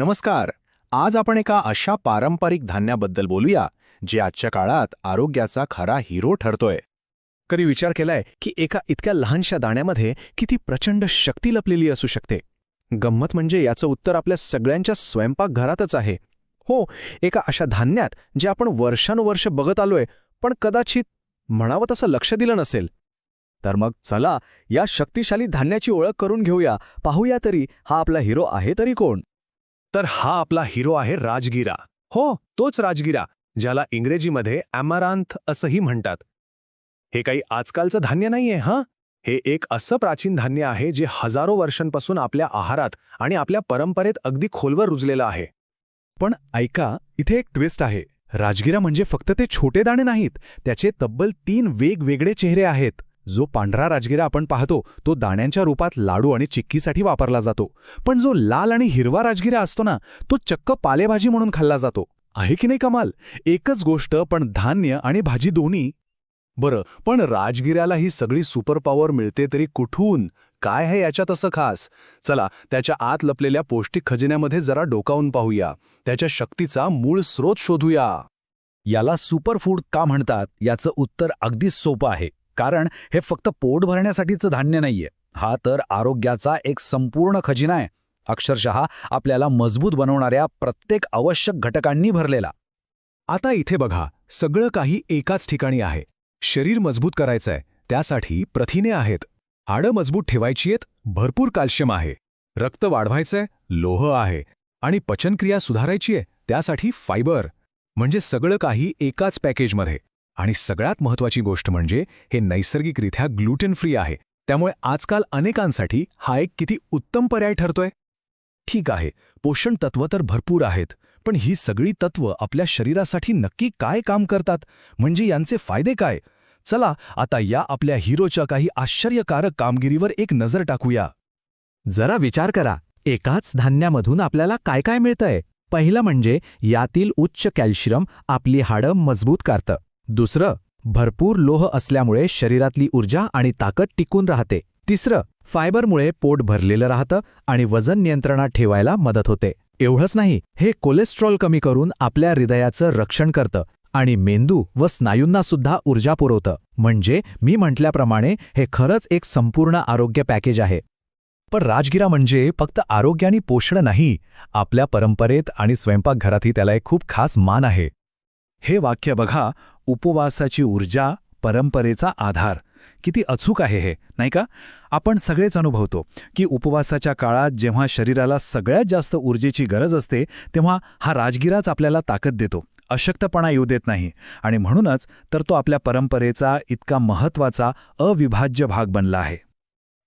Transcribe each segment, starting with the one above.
नमस्कार. आज आपण एका अशा पारंपरिक धान्याबद्दल बोलूया जे आजच्या काळात आरोग्याचा खरा हिरो ठरतोय. कधी विचार केलाय की एका इतक्या लहानशा दाण्यामध्ये किती प्रचंड शक्ती लपलेली असू शकते? गंमत म्हणजे याचं उत्तर आपल्या सगळ्यांच्या स्वयंपाकघरातच आहे. हो एका अशा धान्यात जे आपण वर्षानुवर्ष बघत आलोय पण कदाचित म्हणावं तसं लक्ष दिलं नसेल. तर मग चला या शक्तिशाली धान्याची ओळख करून घेऊया. पाहूया तरी हा आपला हिरो आहे तरी कोण? तर हा आपला हिरो आहे राजगिरा. हो तोच राजगिरा ज्याला इंग्रजीमध्ये ॲमारांथ असंही म्हणतात. हे काही आजकालचं धान्य नाहीये हां? हे एक असं प्राचीन धान्य आहे जे हजारो वर्षांपासून आपल्या आहारात आणि आपल्या परंपरेत अगदी खोलवर रुजलेलं आहे. पण ऐका इथे एक ट्विस्ट आहे. राजगिरा म्हणजे फक्त ते छोटे दाणे नाहीत त्याचे तब्बल तीन वेगवेगळे चेहरे आहेत. जो पांढरा राजगिरा आपण पाहतो तो दाण्यांच्या रूपात लाडू आणि चिक्कीसाठी वापरला जातो. पण जो लाल आणि हिरवा राजगिरा असतो ना तो चक्क पालेभाजी म्हणून खाल्ला जातो. आहे की नाही कमाल? एकच गोष्ट पण धान्य आणि भाजी दोन्ही? बरं पण राजगिऱ्याला ही सगळी सुपर पॉवर मिळते तरी कुठून? काय आहे याच्यात असं खास? चला त्याच्या आत लपलेल्या पौष्टिक खजिन्यामध्ये जरा डोकावून पाहूया. त्याच्या शक्तीचा मूळ स्रोत शोधूया. याला सुपरफूड का म्हणतात? याचं उत्तर अगदी सोपं आहे. कारण हे फक्त पोट भरण्यासाठीचं धान्य नाहीये. हा तर आरोग्याचा एक संपूर्ण खजिना आहे. अक्षरशः आपल्याला मजबूत बनवणाऱ्या प्रत्येक आवश्यक घटकांनी भरलेला. आता इथे बघा सगळं काही एकाच ठिकाणी आहे. शरीर मजबूत करायचंय त्यासाठी प्रथिने आहेत. हाडं मजबूत ठेवायची आहेत भरपूर कॅल्शियम आहे. रक्त वाढवायचंय लोह आहे. आणि पचनक्रिया सुधारायची आहे त्यासाठी फायबर. म्हणजे सगळं काही एकाच पॅकेजमध्ये. आणि सगळ्यात महत्वाची गोष्ट म्हणजे हे नैसर्गिकरित्या ग्लुटेन फ्री आहे. त्यामुळे आजकाल अनेकांसाठी हा एक किती उत्तम पर्याय ठरतोय. ठीक आहे पोषण तत्व तर भरपूर आहेत पण ही सगळी तत्व आपल्या शरीरासाठी नक्की काय काम करतात? म्हणजे यांचे फायदे काय? चला आता या आपल्या हिरोच्या काही आश्चर्यकारक कामगिरीवर एक नजर टाकूया. जरा विचार करा एकाच धान्यामधून आपल्याला काय काय मिळतंय? पहिलं म्हणजे यातील उच्च कॅल्शियम आपली हाडं मजबूत करतं. दुसरं भरपूर लोह असल्यामुळे शरीरातली ऊर्जा आणि ताकद टिकून राहते. तिसरं फायबरमुळे पोट भरलेलं राहतं आणि वजन नियंत्रणात ठेवायला मदत होते. एवढंच नाही हे कोलेस्ट्रॉल कमी करून आपल्या हृदयाचं रक्षण करतं आणि मेंदू व स्नायूंना सुद्धा ऊर्जा पुरवतं. म्हणजे मी म्हटल्याप्रमाणे हे खरंच एक संपूर्ण आरोग्य पॅकेज आहे. पण राजगिरा म्हणजे फक्त आरोग्य आणि पोषण नाही आपल्या परंपरेत आणि स्वयंपाकघरातही त्याला एक खूप खास मान आहे. हे वाक्य बघा उपवासाची ऊर्जा परंपरेचा आधार. किती अचूक आहे हे नाही का? आपण सगळेच अनुभवतो की उपवासाच्या काळात जेव्हा शरीराला सगळ्यात जास्त ऊर्जेची गरज असते तेव्हा हा राजगिराच आपल्याला ताकद देतो अशक्तपणा येऊ देत नाही. आणि म्हणूनच तर तो आपल्या परंपरेचा इतका महत्त्वाचा अविभाज्य भाग बनला आहे.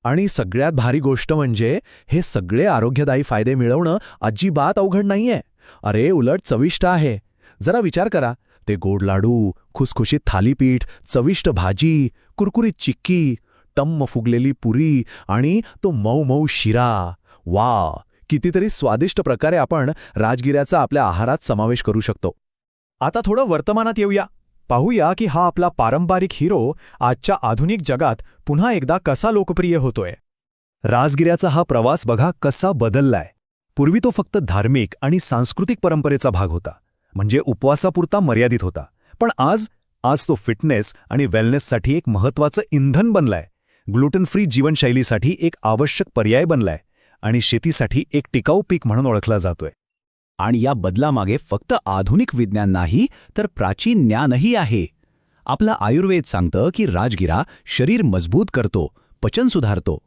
आणि सगळ्यात भारी गोष्ट म्हणजे हे सगळे आरोग्यदायी फायदे मिळवणं अजिबात अवघड नाहीये. अरे उलट चविष्ट आहे. जरा विचार करा. ते गोड लाडू खुसखुशीत थालीपीठ चविष्ट भाजी कुरकुरीत चिक्की टम्म फुगलेली पुरी आणि तो मऊ मऊ शिरा. वा कितीतरी स्वादिष्ट प्रकारे आपण राजगिऱ्याचा आपल्या आहारात समावेश करू शकतो. आता थोडं वर्तमानात येऊया. पाहूया की हा आपला पारंपरिक हिरो आजच्या आधुनिक जगात पुन्हा एकदा कसा लोकप्रिय होतोय. राजगिऱ्याचा हा प्रवास बघा कसा बदललाय. पूर्वी तो फक्त धार्मिक आणि सांस्कृतिक परंपरेचा भाग होता. म्हणजे उपवासापुरता मर्यादित होता. पण आज आज तो फिटनेस आणि वेलनेससाठी एक महत्त्वाचं इंधन बनलाय. ग्लुटन फ्री जीवनशैलीसाठी एक आवश्यक पर्याय बनलाय आणि शेतीसाठी एक टिकाऊ पीक म्हणून ओळखला जातोय. आणि या बदलामागे फक्त आधुनिक विज्ञान नाही तर प्राचीन ज्ञानही आहे. आपलं आयुर्वेद सांगतं की राजगिरा शरीर मजबूत करतो पचन सुधारतो.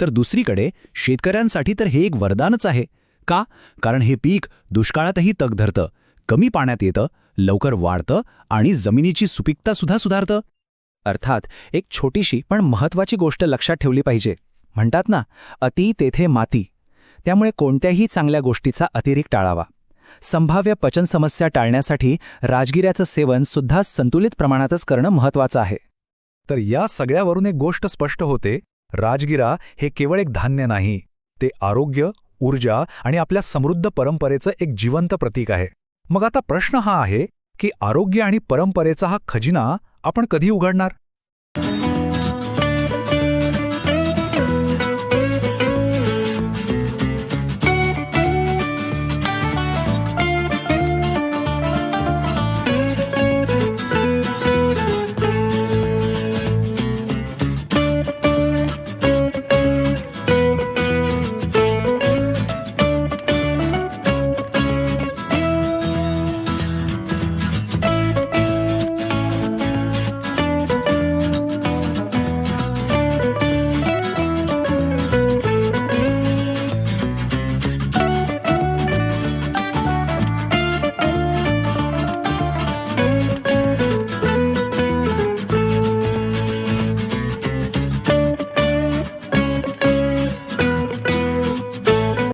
तर दुसरीकडे शेतकऱ्यांसाठी तर हे एक वरदानच आहे. का? कारण हे पीक दुष्काळातही तग धरतं. कमी पाण्यात येतं लवकर वाढतं आणि जमिनीची सुपीकता सुद्धा सुधारतं. अर्थात एक छोटीशी पण महत्वाची गोष्ट लक्षात ठेवली पाहिजे. म्हणतात ना अति तेथे माती. त्यामुळे कोणत्याही चांगल्या गोष्टीचा अतिरेक टाळावा. संभाव्य पचन समस्या टाळण्यासाठी राजगिऱ्याचं सेवन सुद्धा संतुलित प्रमाणातच करणं महत्वाचं आहे. तर या सगळ्यावरून एक गोष्ट स्पष्ट होते राजगिरा हे केवळ एक धान्य नाही ते आरोग्य ऊर्जा आणि आपल्या समृद्ध परंपरेचं एक जिवंत प्रतीक आहे. मग आता प्रश्न हा आहे की आरोग्य आणि परंपरेचा हा खजिना आपण कधी उघडणार?